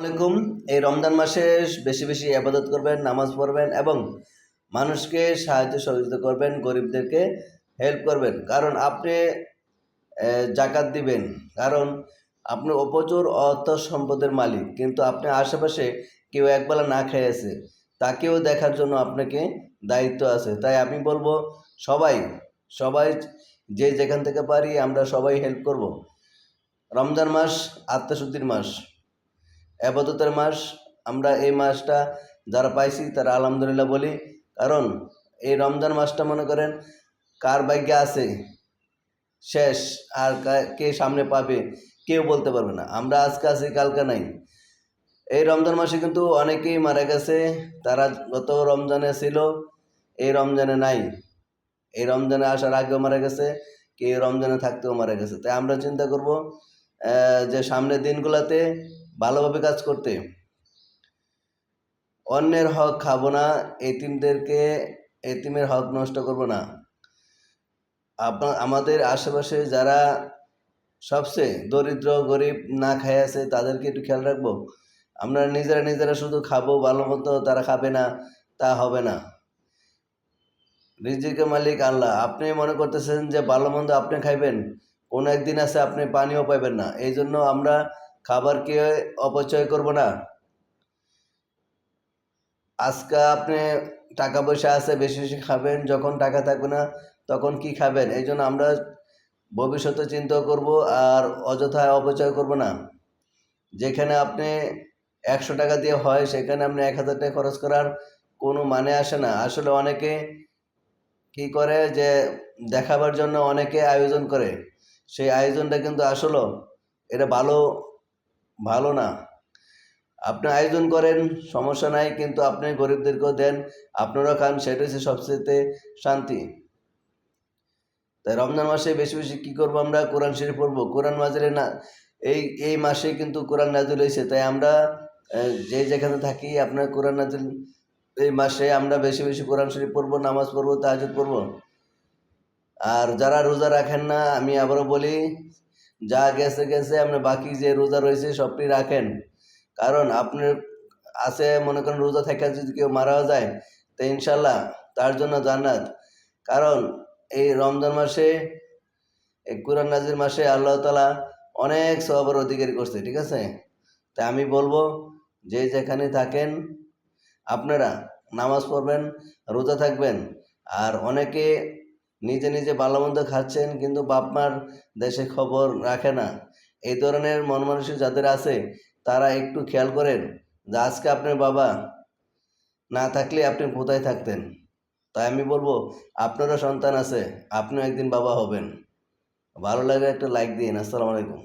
আলাইকুম। এই রমজান মাসে বেশি বেশি আবাদত করবেন, নামাজ পড়বেন এবং মানুষকে সাহায্য সহযোগিতা করবেন, গরিবদেরকে হেল্প করবেন। কারণ আপনি জাকাত দিবেন। কারণ আপনি অপচুর অর্থ সম্পদের মালিক, কিন্তু আপনি আশেপাশে কেউ একবেলা না খেয়ে আছে, তাকেও দেখার জন্য আপনাকে দায়িত্ব আছে। তাই আমি বলব, সবাই সবাই যে যেখান থেকে পারি আমরা সবাই হেল্প করব। রমজান মাস আত্মশুদ্ধির মাস। আবাদতের মাস, আমরা এই মাসটা যারা পাইছি তারা আলহামদুলিল্লাহ বলি। কারণ এই রমজান মাসটা মনে করেন, কার ভাগ্যে আছে, শেষ, আর কা- সামনে পাবে, কেউ বলতে পারবে না। আমরা আজকে আছি, কালকে নাই। এই রমজান মাসে কিন্তু অনেকেই মারা গেছে, তারা গত রমজানে ছিল, এই রমজানে নাই। এই রমজানে আসার আগেও মারা গেছে, কেউ রমজানে থাকতেও মারা গেছে। তাই আমরা চিন্তা করব যে সামনের দিনগুলোতে ভালোভাবে কাজ করতে। অন্যের হক খাব না, এতিমদেরকে, এতিমের হক নষ্ট করব না। আমাদের আশেপাশে যারা সবচেয়ে দরিদ্র, গরিব না খায় আছে, তাদেরকে একটু খেয়াল রাখব। আমরা নিজেরা নিজেরা শুধু খাব, ভালো মতো তারা খাবে না, তা হবে না। রিজিকের মালিক আল্লাহ। আপনি মনে করতেছেন যে ভালো মন্দ আপনি খাইবেন, কোনো একদিন আছে আপনি পানিও পাইবেন না। এই জন্য আমরা খাবারকে অপচয় করব না। আজকে আপনি টাকা পয়সা আছে, বেশি বেশি খাবেন, যখন টাকা থাকবে না, তখন কি খাবেন? এই জন্য আমরা ভবিষ্যতে চিন্তা করব আর অযথায় অপচয় করব না। যেখানে আপনি একশো টাকা দিয়ে হয়, সেখানে আপনি এক হাজার টাকা খরচ করার কোনো মানে আসে না। আসলে অনেকে কি করে যে দেখাবার জন্য অনেকে আয়োজন করে। সেই আয়োজনটা কিন্তু আসলে এটা ভালো ভালো না। আপনি আয়োজন করেন, সমস্যা নাই, কিন্তু আপনি গরিবদেরকেও দেন আপনারা খান সেটা হচ্ছে সবচেয়ে শান্তি। তাই রমজান মাসে বেশি বেশি কী করব আমরা? কোরআন শরীফ পড়ব। কোরআন মাজারে না, এই এই মাসে কিন্তু কোরআন নাজিল হয়েছে। তাই আমরা যে যেখানে থাকি, আপনার কোরআন নাজিল এই মাসে আমরা বেশি বেশি কোরআন শরীফ পড়ব, নামাজ পড়ব তাহাজুদ পড়ব। আর যারা রোজা রাখেন না, আমি আবারও বলি যা গেছে গেছে আপনার বাকি যে রোজা রয়েছে সবটি রাখেন। কারণ আপনার আছে, মনে করেন রোজা থেকে যদি কেউ মারাও যায়, তো ইনশাল্লাহ তার জন্য জান্নাত। কারণ এই রমজান মাসে, এই কুরআন নাজির মাসে আল্লাহ তালা অনেক সবার অধিকারী করছে, ঠিক আছে? তাই আমি বলব, যে যেখানে থাকেন, আপনারা নামাজ পড়বেন, রোজা থাকবেন, আর অনেকে নিজে নিজে ভালো মন্দ খাচ্ছেন, কিন্তু বাপমার দেশে খবর রাখে না। এই ধরনের মন মানুষের যাদের আছে, তারা একটু খেয়াল করেন যে আজকে আপনার বাবা না থাকলে আপনি কোথায় থাকতেন। তাই আমি বলব, আপনারও সন্তান আছে, আপনিও একদিন বাবা হবেন। ভালো লাগে একটা লাইক দিন আসসালামু আলাইকুম।